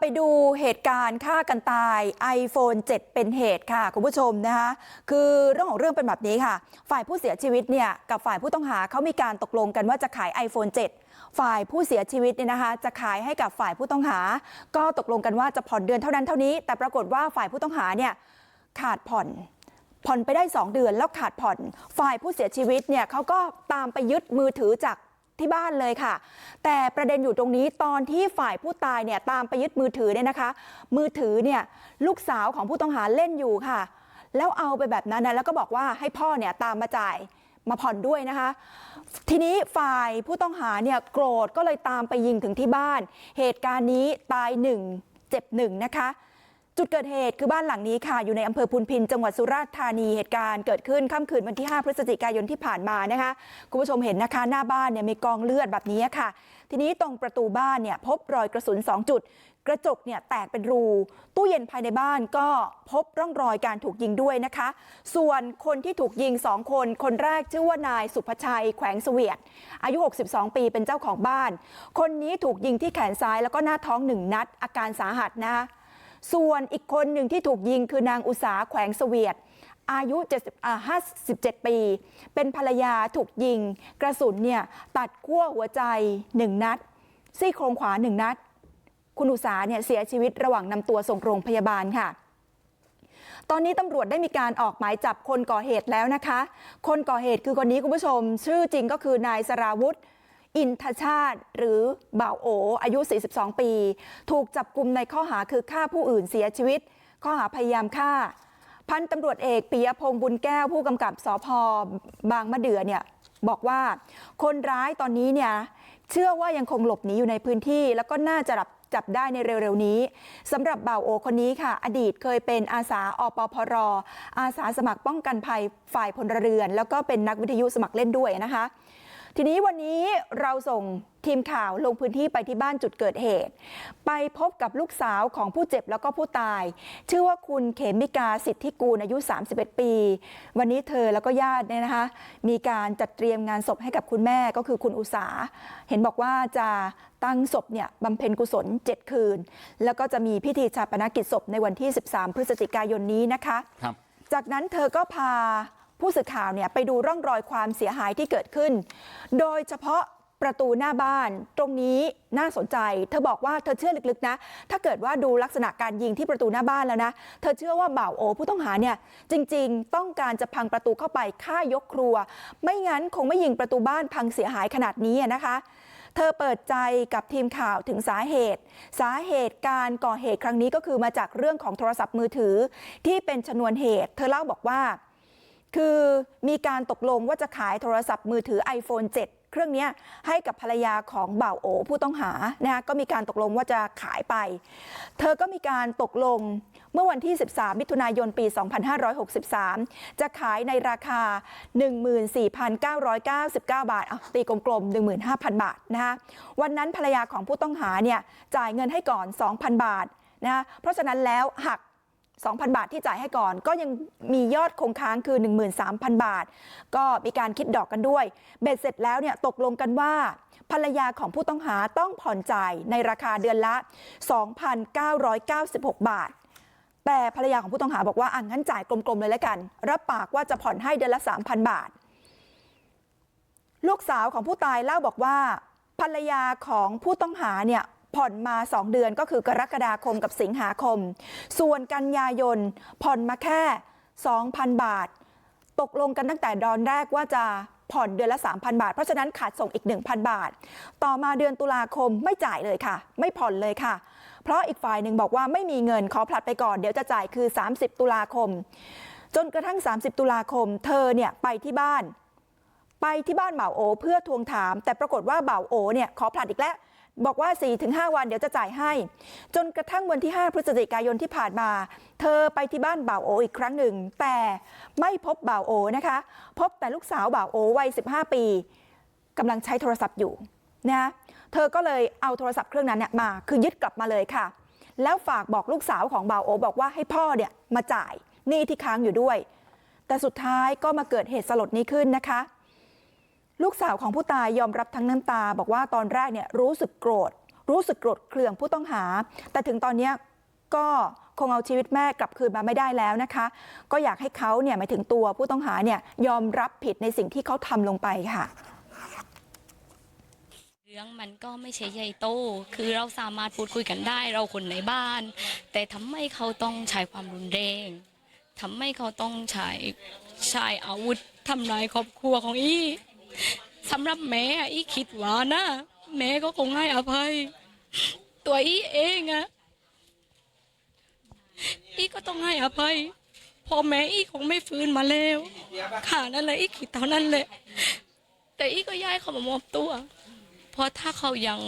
ไปดูเหตุการณ์ฆ่ากันตาย iPhone 7 เป็นเหตุค่ะคุณผู้ชมนะคะคือเรื่องของเรื่องเป็นแบบนี้ค่ะ ฝ่ายผู้เสียชีวิตเนี่ยกับฝ่ายผู้ต้องหาเขามีการตกลงกันว่าจะขาย iPhone 7 ฝ่ายผู้เสียชีวิตเนี่ยนะคะ จะขายให้กับฝ่ายผู้ต้องหา ก็ตกลงกันว่าจะผ่อนเดือนเท่านั้นเท่านี้ แต่ปรากฏว่าฝ่ายผู้ต้องหาเนี่ยขาดผ่อนผ่อนไปได้ 2 เดือนแล้วขาดผ่อน ฝ่ายผู้เสียชีวิตเนี่ยเขาก็ตามไปยึดมือถือจาก ที่บ้านเลยค่ะ แต่ประเด็นอยู่ตรงนี้ตอนที่ฝ่ายผู้ตายเนี่ยตามไปยึดมือถือเนี่ยนะคะ มือถือเนี่ยลูกสาวของผู้ต้องหาเล่นอยู่ค่ะ แล้วเอาไปแบบนั้นนะแล้วก็บอกว่าให้พ่อเนี่ยตามมาจ่ายมาผ่อนด้วยนะคะ ทีนี้ฝ่ายผู้ต้องหาเนี่ยโกรธก็เลยตามไปยิงถึงที่บ้าน เหตุการณ์นี้ตายหนึ่งเจ็บหนึ่งนะคะ จุดเกิดเหตุคือบ้านหลังนี้ค่ะ อยู่ในอำเภอพุนพิน จังหวัดสุราษฎร์ธานีเหตุการณ์เกิดขึ้นค่ำคืนวันที่ 5 พฤศจิกายนที่ผ่านมานะคะคุณผู้ชมเห็นนะคะ หน้าบ้านเนี่ยมีกองเลือดแบบนี้ค่ะ ทีนี้ตรงประตูบ้านเนี่ยพบรอยกระสุน 2 จุด กระจกเนี่ยแตกเป็นรู ตู้เย็นภายในบ้านก็พบร่องรอยการถูกยิงด้วยนะคะ ส่วนคนที่ถูกยิง 2 คน คนแรกชื่อว่านายสุภชัยแขวงเสวียดอายุ 62 ปีเป็นเจ้าของบ้าน คนนี้ถูกยิงที่แขนซ้ายแล้วก็หน้าท้องหนึ่งนัดอาการสาหัสนะคะ ส่วนอีกคนหนึ่งที่ถูกยิงคือนางอุสาแขวงเสวียดอายุ57 ปี เป็นภรรยาถูกยิง กระสุนเนี่ยตัดขั้วหัวใจหนึ่งนัด ซี่โครงขวาหนึ่งนัด คุณอุสาเนี่ยเสียชีวิตระหว่างนำตัวส่งโรงพยาบาลค่ะ ตอนนี้ตำรวจได้มีการออกหมายจับคนก่อเหตุแล้วนะคะ คนก่อเหตุคือคนนี้คุณผู้ชม ชื่อจริงก็คือนายสราวุธ อินทชาติหรือบ่าวโออายุ 42 ปี ถูกจับกลุ่มในข้อหาคือฆ่าผู้อื่นเสียชีวิต ข้อหาพยายามฆ่า พันตำรวจเอกปิยพงศ์บุญแก้วผู้กำกับสพบางมะเดื่อเนี่ยบอกว่าคนร้ายตอนนี้เนี่ยเชื่อว่ายังคงหลบหนีอยู่ในพื้นที่ แล้วก็น่าจะจับจับได้ในเร็วๆนี้สำหรับบ่าวโอคนนี้ค่ะ อดีตเคยเป็นอาสาอปพร อาสาสมัครป้องกันภัยฝ่ายพลเรือน แล้วก็เป็นนักวิทยุสมัครเล่นด้วยนะคะ ทีนี้วันนี้เราส่งทีมข่าวลงพื้นที่ไปที่บ้านจุดเกิดเหตุ ไปพบกับลูกสาวของผู้เจ็บแล้วก็ผู้ตาย ชื่อว่าคุณเขมิกาสิทธิกูลอายุ 31 ปี วันนี้เธอแล้วก็ญาติเนี่ยนะคะ มีการจัดเตรียมงานศพให้กับคุณแม่ก็คือคุณอุสาเห็นบอกว่าจะตั้งศพเนี่ยบำเพ็ญกุศล 7 คืน แล้วก็จะมีพิธีชาปนกิจศพในวันที่ 13 พฤศจิกายนนี้นะคะครับจากนั้นเธอก็พา ผู้สื่อข่าวเนี่ยไปดูร่องรอยความเสียหายที่เกิดขึ้น โดยเฉพาะประตูหน้าบ้านตรงนี้น่าสนใจ เธอบอกว่าเธอเชื่อลึกๆนะ ถ้าเกิดว่าดูลักษณะการยิงที่ประตูหน้าบ้านแล้วนะ เธอเชื่อว่าบ่าวโอผู้ต้องหาเนี่ยจริง ๆ ต้องการจะพังประตูเข้าไปฆ่ายกครัว ไม่งั้นคงไม่ยิงประตูบ้านพังเสียหายขนาดนี้นะคะ เธอเปิดใจกับทีมข่าวถึงสาเหตุ สาเหตุการก่อเหตุครั้งนี้ก็คือมาจากเรื่องของโทรศัพท์มือถือ ที่เป็นชนวนเหตุ เธอเล่าบอกว่า คือมีการตกลงว่าจะขายโทรศัพท์มือถือ iPhone 7 เครื่องนี้ให้กับภรรยาของบ่าวโอผู้ต้องหานะคะก็มีการตกลงว่าจะขายไป เธอก็มีการตกลงเมื่อวันที่ 13 มิถุนายนปี 2563 จะขายในราคา 14,999 บาทอะตีกลมๆ15,000 บาทนะคะวันนั้นภรรยาของผู้ต้องหาเนี่ยจ่ายเงินให้ก่อน 2,000 บาทนะคะเพราะฉะนั้นแล้วหัก 2,000บาทที่จ่ายให้ก่อน ก็ยังมียอดคงค้างคือ 13,000 บาท ก็มีการคิดดอกกันด้วย เบ็ดเสร็จแล้วเนี่ยตกลงกันว่าภรรยาของผู้ต้องหาต้องผ่อนจ่ายในราคาเดือนละ 2,996 บาท แต่ภรรยาของผู้ต้องหาบอกว่าอะงั้นจ่ายกลมๆเลยแล้วกัน รับปากว่าจะผ่อนให้เดือนละ 3,000 บาท ลูกสาวของผู้ตายเล่าบอกว่าภรรยาของผู้ต้องหาเนี่ย ผ่อนมา 2 เดือนก็คือกรกฎาคมกับสิงหาคม ส่วนกันยายนผ่อนมาแค่ 2,000 บาท ตกลงกันตั้งแต่ดอนแรกว่าจะผ่อนเดือนละ 3,000 บาท เพราะฉะนั้นขาดส่งอีก 1,000 บาท ต่อมาเดือนตุลาคมไม่จ่ายเลยค่ะ ไม่ผ่อนเลยค่ะ เพราะอีกฝ่ายหนึ่งบอกว่าไม่มีเงินขอผลัดไปก่อนเดี๋ยวจะจ่ายคือ 30 ตุลาคม จนกระทั่ง 30 ตุลาคม เธอเนี่ยไปที่บ้าน ไปที่บ้านเบ่าวโอ เพื่อทวงถาม แต่ปรากฏว่าเบ่าวโอเนี่ยขอผลัดอีกแล้ว บอกว่า 4-5 วันเดี๋ยวจะจ่ายให้ จนกระทั่งวันที่ 5 พฤศจิกายนที่ผ่านมา เธอไปที่บ้านบ่าวโออีกครั้งหนึ่ง แต่ไม่พบบ่าวโอนะคะ พบแต่ลูกสาวบ่าวโอวัย 15 ปีกำลังใช้โทรศัพท์อยู่นะเธอก็เลยเอาโทรศัพท์เครื่องนั้นเนี่ยมา คือยึดกลับมาเลยค่ะ แล้วฝากบอกลูกสาวของบ่าวโอบอกว่าให้พ่อเนี่ยมาจ่ายหนี้ที่ค้างอยู่ด้วย แต่สุดท้ายก็มาเกิดเหตุสลดนี้ขึ้นนะคะ ลูกสาวของผู้ตายยอมรับทั้งน้ำตา บอกว่าตอนแรกเนี่ยรู้สึกโกรธ รู้สึกโกรธเคืองผู้ต้องหา แต่ถึงตอนนี้ก็คงเอาชีวิตแม่กลับคืนมาไม่ได้แล้วนะคะ ก็อยากให้เขาเนี่ยหมายถึงตัวผู้ต้องหาเนี่ยยอมรับผิดในสิ่งที่เขาทำลงไปค่ะเรื่องมันก็ไม่ใช่ใหญ่โต คือเราสามารถพูดคุยกันได้ เราคนในบ้าน แต่ทำไมเขาต้องใช้ความรุนแรงทำไมเขาต้องใช้ใช้อาวุธทำลายครอบครัวของอี้ สำหรับแม่อีคิดว่านะแม่ก็คงให้อภัยตัวอีเองอะอีก็ต้องให้อภัยพอแม่อีคงไม่ฟื้นมาแล้วค่ะนั่นแหละอีคิดเท่านั้นแหละแต่อีก็ย้ายเขามามอบตัว เพราะถ้าเขายัง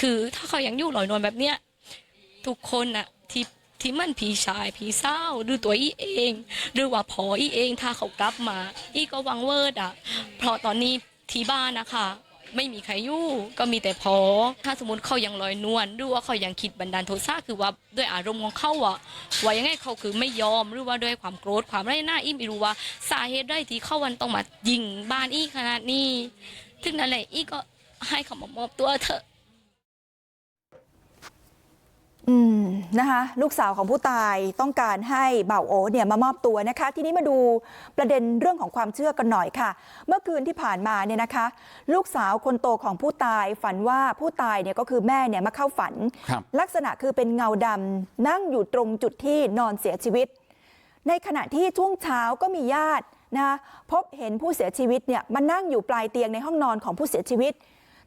คือถ้าเขายังอยู่ลอยนวลแบบเนี้ยทุกคนน่ะที่ ที่มันผีชายผีเศร้าหรือตัวอีเอง หรือว่าพออีเองถ้าเขากลับมา อีก็หวังเวิร์ดอะเพราะตอนนี้ที่บ้านนะคะไม่มีใครอยู่ก็มีแต่พอ ถ้าสมมติเขายังลอยนวลหรือว่าเขายังคิดบันดาลโทสะคือว่าด้วยอารมณ์ของเขาอะว่ายังไงเขาคือไม่ยอมหรือว่าด้วยความโกรธความไร้หน้าอีไม่รู้ว่าสาเหตุใดที่เขาวันต้องมายิงบ้านอีขนาดนี้ถึงนั้นแหละอีก็ให้เขามามอบตัวเถอะ อืมนะคะลูกสาวของผู้ตายต้องการให้บ่าวโอเนี่ยมามอบตัวนะคะ ทีนี้มาดูประเด็นเรื่องของความเชื่อกันหน่อยค่ะ เมื่อคืนที่ผ่านมาเนี่ยนะคะ ลูกสาวคนโตของผู้ตายฝันว่าผู้ตายเนี่ยก็คือแม่เนี่ยมาเข้าฝันครับลักษณะคือเป็นเงาดำนั่งอยู่ตรงจุดที่นอนเสียชีวิต ในขณะที่ช่วงเช้าก็มีญาตินะพบเห็นผู้เสียชีวิตเนี่ยมานั่งอยู่ปลายเตียงในห้องนอนของผู้เสียชีวิต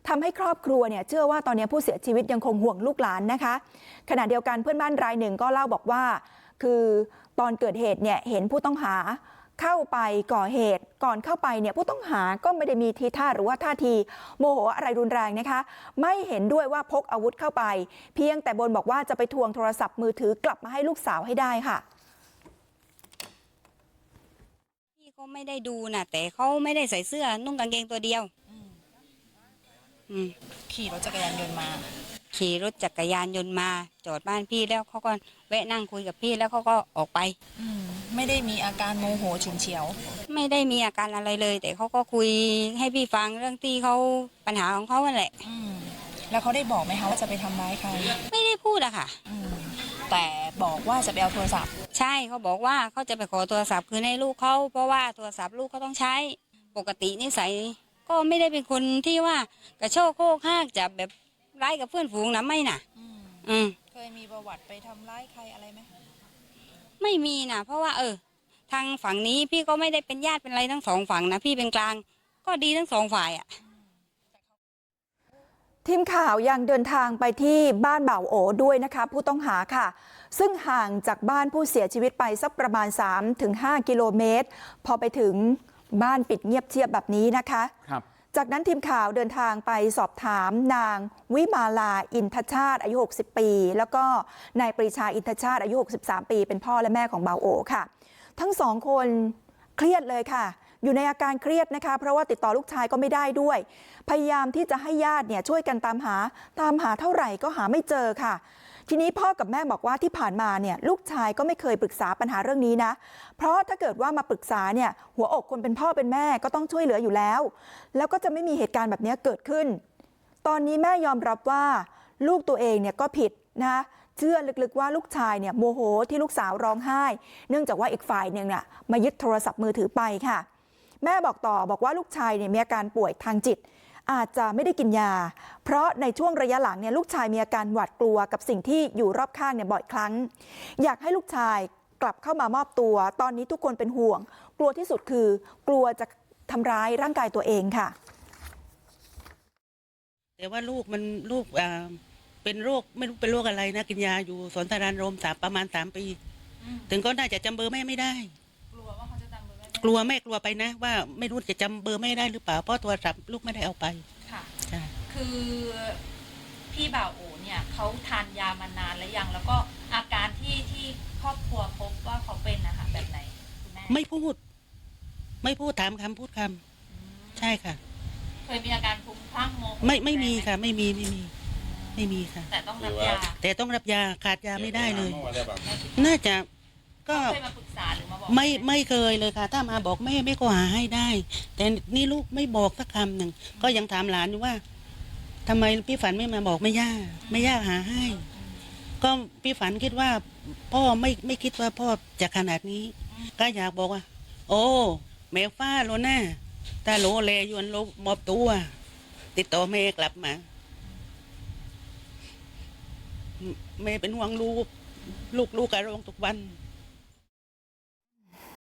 ทำให้ครอบครัวเนี่ยเชื่อว่าตอนนี้ผู้เสียชีวิตยังคงห่วงลูกหลานนะคะ ขณะเดียวกันเพื่อนบ้านรายหนึ่งก็เล่าบอกว่า คือตอนเกิดเหตุเนี่ยเห็นผู้ต้องหาเข้าไปก่อเหตุก่อนเข้าไปเนี่ยผู้ต้องหาก็ไม่ได้มีทีท่าหรือว่าท่าที โมโหอะไรรุนแรงนะคะ ไม่เห็นด้วยว่าพกอาวุธเข้าไป เพียงแต่บนบอกว่าจะไปทวงโทรศัพท์มือถือกลับมาให้ลูกสาวให้ได้ค่ะพี่ก็ไม่ได้ดูนะแต่เขาไม่ได้ใส่เสื้อนุ่งกางเกงตัวเดียว อืมขี่รถจักรยานยนต์มา ขี่รถจักรยานยนต์มา จอดบ้านพี่แล้วเขาก็แวะนั่งคุยกับพี่แล้วเขาก็ออกไป อืมไม่ได้มีอาการโมโหฉุนเฉียว ไม่ได้มีอาการอะไรเลย แต่เขาก็คุยให้พี่ฟังเรื่องที่เขาปัญหาของเขานั่นแหละ อืมแล้วเขาได้บอกไหมคะว่าจะไปทำร้ายใครไม่ได้พูดอะค่ะ อืมแต่บอกว่าจะไปเอาโทรศัพท์ ใช่เขาบอกว่าเขาจะไปขอโทรศัพท์คืนให้ลูกเขาเพราะว่าโทรศัพท์ลูกเขาต้องใช้ ปกตินิสัย ก็ไม่ได้เป็นคนที่ว่ากระโชกโคกห้ากจะแบบร้ายกับเพื่อนฝูงนะไม่น่ะ อืมอืม เคยมีประวัติไปทำร้ายใครอะไรไหมไม่มีนะเพราะว่า เออ ทางฝั่งนี้พี่ก็ไม่ได้เป็นญาติเป็นอะไรทั้งสองฝั่งนะพี่เป็นกลาง ก็ดีทั้งสองฝ่ายอะ ทีมข่าวยังเดินทางไปที่บ้านบ่าวโอด้วยนะคะ ผู้ต้องหาค่ะ ซึ่งห่างจากบ้านผู้เสียชีวิตไปสักประมาณ 3-5 กิโลเมตร พอไปถึง บ้านปิดเงียบเชียบแบบนี้นะคะครับจากนั้นทีมข่าวเดินทางไปสอบถามนางวิมาลาอินทชาติอายุ 60 ปี แล้วก็นายปรีชาอินทชาติอายุ 63 ปี เป็นพ่อและแม่ของบ่าวโอค่ะ ทั้งสองคนเครียดเลยค่ะ อยู่ในอาการเครียดนะคะ เพราะว่าติดต่อลูกชายก็ไม่ได้ด้วย พยายามที่จะให้ญาติเนี่ยช่วยกันตามหา ตามหาเท่าไหร่ก็หาไม่เจอค่ะ ทีนี้พ่อกับแม่บอกว่าที่ผ่านมาเนี่ยลูกชายก็ไม่เคยปรึกษาปัญหาเรื่องนี้นะ เพราะถ้าเกิดว่ามาปรึกษาเนี่ยหัวอกคนเป็นพ่อเป็นแม่ก็ต้องช่วยเหลืออยู่แล้ว แล้วก็จะไม่มีเหตุการณ์แบบนี้เกิดขึ้น ตอนนี้แม่ยอมรับว่าลูกตัวเองเนี่ยก็ผิดนะเชื่อลึกๆว่าลูกชายเนี่ยโมโหที่ลูกสาวร้องไห้ เนื่องจากว่าอีกฝ่ายหนึ่งเนี่ยมายึดโทรศัพท์มือถือไปค่ะ แม่บอกต่อบอกว่าลูกชายเนี่ยมีอาการป่วยทางจิต อาจจะไม่ได้กินยา เพราะในช่วงระยะหลังเนี่ยลูกชายมีอาการหวาดกลัวกับสิ่งที่อยู่รอบข้างเนี่ยบ่อยครั้ง อยากให้ลูกชายกลับเข้ามามอบตัว ตอนนี้ทุกคนเป็นห่วง กลัวที่สุดคือกลัวจะทำร้ายร่างกายตัวเองค่ะ แต่ว่าลูกมันลูกอ่าเป็นโรคไม่รู้เป็นโรคอะไรนะกินยาอยู่สวนสารานรมสามประมาณสามปี ถึงก็น่าจะจำเบอร์แม่ไม่ได้ กลัวแม่กลัวไปนะ ว่าไม่รู้จะจำเบอร์แม่ได้หรือเปล่าเพราะโทรศัพท์ลูกไม่ได้เอาไปค่ะใช่คือพี่บ่าวโอเนี่ยเขาทานยามานานแล้วยัง แล้วก็อาการที่ที่ครอบครัวพบว่าเขาเป็นนะคะแบบไหนคุณแม่ไม่พูด ไม่พูดถามคำพูดคำใช่ค่ะ เคยมีอาการคลุ้มคลั่งโมโหไม่ไม่มีแรงหค่ะ ไม่มีไม่มีไม่มีค่ะ แต่ต้องรับยาแต่ต้องรับยาขาดยาไม่ได้เลย น่าจะ ก็เคยมาปรึกษาหรือมาบอกไม่แไม่เคยเลยค่ะ ถ้ามาบอกแม่แม่ก็หาให้ได้ แต่นี่ลูกไม่บอกสักคำหนึ่งก็ยังถามหลานอยู่ว่าทำไมพี่ฝันไม่มาบอกไม่ย่าไม่ย่าหาให้ ก็พี่ฝันคิดว่า พ่อไม่ไม่คิดว่าพ่อจะขนาดนี้ ก็อยากบอกว่า โอ้แม่ฟ้าโลน่าถ้าโลเลยวนโลมอบตัว ติดต่อแม่กลับมาแม่เป็นห่วงลูก ลูกลูกกระโรงทุกวันอ